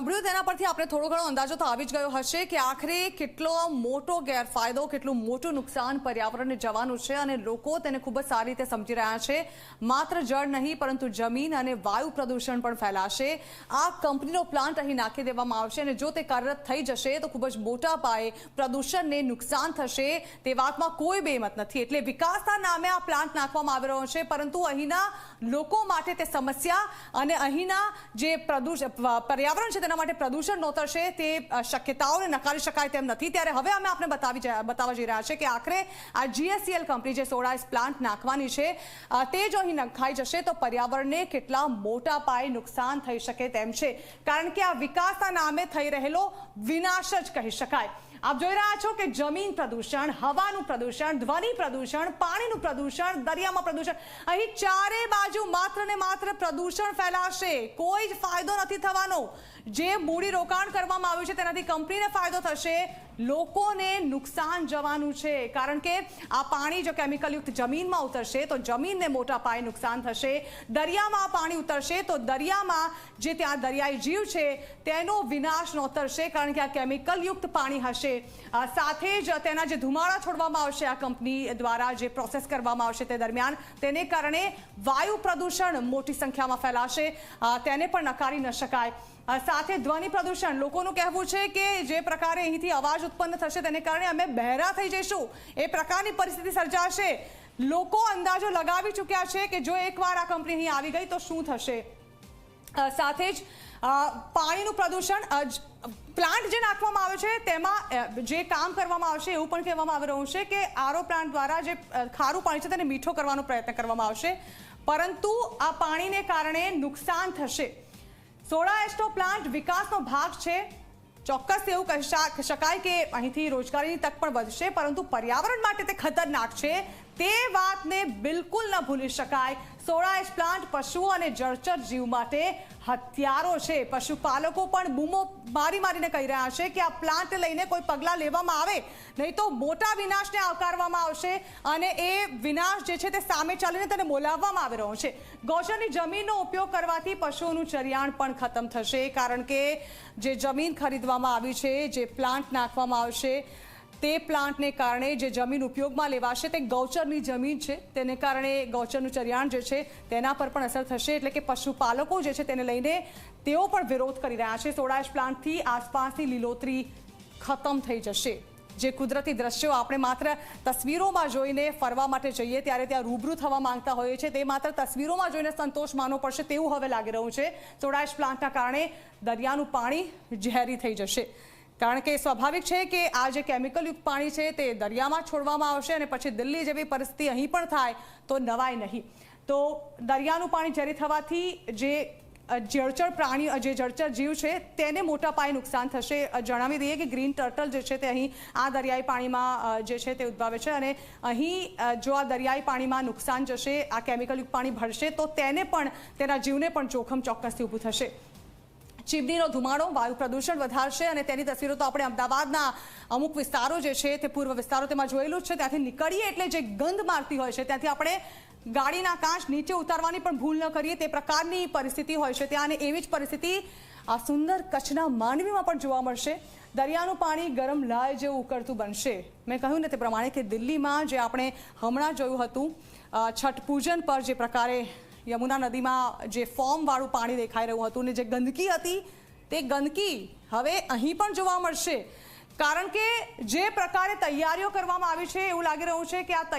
સાંભળ્યું તેના પરથી આપણે થોડો ઘણો અંદાજો તો આવી જ ગયો હશે કે આખરે કેટલો મોટો ગેરફાયદો, કેટલું મોટું નુકસાન પર્યાવરણને જવાનું છે અને લોકો તેને ખૂબ જ સારી રીતે સમજી રહ્યા છે. માત્ર જળ નહીં, પરંતુ જમીન અને વાયુ પ્રદૂષણ પણ ફેલાશે. આ કંપનીનો પ્લાન્ટ અહીં નાખી દેવામાં આવશે અને જો તે કાર્યરત થઈ જશે, તો ખૂબ જ મોટા પાયે પ્રદૂષણને નુકસાન થશે. તે વાતમાં કોઈ બેમત નથી. એટલે વિકાસના નામે આ પ્લાન્ટ નાખવામાં આવી રહ્યો છે, પરંતુ અહીંના લોકો માટે તે સમસ્યા અને અહીંના જે પ્રદૂષણ પર્યાવરણ છે તેના માટે પ્રદૂષણ નોતરશે તે શક્યતાઓને નકારી શકાય તેમ નથી. ત્યારે હવે અમે આપણે બતાવી બતાવવા જઈ રહ્યા છે કે આખરે આ જીએસસીએલ કંપની જે સોડાઇસ પ્લાન્ટ નાખવાની છે તે જો અહીં નખાઈ જશે તો પર્યાવરણને કેટલા મોટા પાયે નુકસાન થઈ શકે તેમ છે. કારણ કે આ વિકાસના નામે થઈ રહેલો વિનાશ જ કહી શકાય. આપ જોઈ રહ્યા છો કે જમીન પ્રદૂષણ, હવાનું પ્રદૂષણ, ધ્વનિ પ્રદૂષણ, પાણીનું પ્રદૂષણ, દરિયામાં પ્રદૂષણ, અહીં ચારે બાજુ માત્ર ને માત્ર પ્રદૂષણ ફેલાશે. કોઈ જ ફાયદો નથી થવાનો. જે મૂડી રોકાણ કરવામાં આવ્યું છે, તેનાથી કંપનીને ફાયદો થશે. લોકોને નુકસાન જવાનું છે, કારણ કે આ પાણી જો કેમિકલયુક્ત જમીનમાં ઉતરશે, તો જમીનને મોટા પાયે નુકસાન થશે. દરિયામાં પાણી ઉતરશે, તો દરિયામાં જે ત્યાં દરિયાઈ જીવ છે, તેનો વિનાશ નોતરશે, કારણ કે આ કેમિકલયુક્ત પાણી હશે. સાથે જ તેના જે ધુમાડા છોડવામાં આવશે, આ કંપની દ્વારા જે પ્રોસેસ કરવામાં આવશે તે દરમિયાન, તેને કારણે વાયુ પ્રદૂષણ મોટી સંખ્યામાં ફેલાશે. તેને પણ નકારી ન શકાય. સાથે ધ્વનિ પ્રદૂષણ. લોકોનું કહેવું છે કે જે પ્રકારે અહીંથી અવાજ ઉત્પન્ન થશે તેને કારણે અમે બહેરા થઈ જઈશું. એ પ્રકારની પરિસ્થિતિ સર્જાશે. લોકો અંદાજો લગાવી ચૂક્યા છે કે જો એકવાર આ કંપની અહીં આવી ગઈ તો શું થશે? સાથે જ પાણીનું પ્રદૂષણ પ્લાન્ટ જે નાખવામાં આવે છે તેમાં જે કામ કરવામાં આવશે એવું પણ કહેવામાં આવી રહ્યું છે કે આરો પ્લાન્ટ દ્વારા જે ખારું પાણી છે તેને મીઠો કરવાનો પ્રયત્ન કરવામાં આવશે. પરંતુ આ પાણીને કારણે નુકસાન થશે. સોડા એસ્ટો પ્લાન્ટ વિકાસનો ભાગ છે. ચોક્કસ એવું કહી શકાય કે અહીંથી રોજગારીની તક પણ વધશે, પરંતુ પર્યાવરણ માટે તે ખતરનાક છે. તે વાતને બિલકુલ ન ભૂલી શકાય. સોડા એસ પ્લાન્ટ પશુઓ અને જળચર જીવ માટે હથિયારો છે. પશુપાલકો પણ બૂમો મારી મારીને કહી રહ્યા છે કે આ પ્લાન્ટ લઈને કોઈ પગલાં લેવામાં આવે, નહીં તો મોટા વિનાશને આવકારવામાં આવશે અને એ વિનાશ જે છે તે સામે ચાલીને તેને બોલાવવામાં આવી રહ્યો છે. ગૌચરની જમીનનો ઉપયોગ કરવાથી પશુઓનું ચરિયાણ પણ ખતમ થશે, કારણ કે જે જમીન ખરીદવામાં આવી છે, જે પ્લાન્ટ નાખવામાં આવશે તે પ્લાન્ટને કારણે જે જમીન ઉપયોગમાં લેવાશે તે ગૌચરની જમીન છે. તેને કારણે ગૌચરનું ચરિયાણ જે છે તેના પર પણ અસર થશે. એટલે કે પશુપાલકો જે છે તેને લઈને તેઓ પણ વિરોધ કરી રહ્યા છે. સોડાશ પ્લાન્ટથી આસપાસની લીલોતરી ખતમ થઈ જશે. જે કુદરતી દ્રશ્યો આપણે માત્ર તસવીરોમાં જોઈને ફરવા માટે જઈએ ત્યારે ત્યાં રૂબરૂ થવા માંગતા હોઈએ છીએ. તે માત્ર તસવીરોમાં જોઈને સંતોષ માનવો પડશે તેવું હવે લાગી રહ્યું છે. સોડાશ પ્લાન્ટના કારણે દરિયાનું પાણી ઝેરી થઈ જશે. કારણ કે સ્વાભાવિક છે કે આ જે કેમિકલયુક્ત પાણી છે તે દરિયામાં છોડવામાં આવશે અને પછી દિલ્હી જેવી પરિસ્થિતિ અહીં પણ થાય તો નવાય નહીં. તો દરિયાનું પાણી ઝેરી થવાથી જે જળચર પ્રાણી જે જળચર જીવ છે તેને મોટા પાયે નુકસાન થશે. જણાવી દઈએ કે ગ્રીન ટર્ટલ જે છે તે અહીં આ દરિયાઈ પાણીમાં જે છે તે ઉદ્ભવે છે અને અહીં જો આ દરિયાઈ પાણીમાં નુકસાન જશે, આ કેમિકલયુક્ત પાણી ભરશે તો તેને પણ, તેના જીવને પણ જોખમ ચોક્કસથી ઊભું થશે. ચીમનીનો ધુમાડો, વાયુ પ્રદૂષણ વધારશે અને તેની તસવીરો તો આપણે અમદાવાદના અમુક વિસ્તારો જે છે તે પૂર્વ વિસ્તારો તેમાં જોયેલું જ છે. ત્યાંથી નીકળીએ એટલે જે ગંધ મારતી હોય છે, ત્યાંથી આપણે ગાડીના કાંચ નીચે ઉતારવાની પણ ભૂલ ન કરીએ, તે પ્રકારની પરિસ્થિતિ હોય છે. ત્યાં અને એવી જ પરિસ્થિતિ આ સુંદર કચ્છના માંડવીમાં પણ જોવા મળશે. દરિયાનું પાણી ગરમ લાય જેવું ઉકળતું બનશે. મેં કહ્યું ને તે પ્રમાણે કે દિલ્હીમાં જે આપણે હમણાં જોયું હતું છઠ પૂજન પર જે પ્રકારે યમુના નદીમાં જે ફોર્મવાળું પાણી દેખાઈ રહ્યું હતું ને જે ગંદકી હતી, તે ગંદકી હવે અહીં પણ જોવા મળશે. કારણ કે જે પ્રકારે તૈયારીઓ કરવામાં આવી છે, એવું લાગી રહ્યું છે કે આ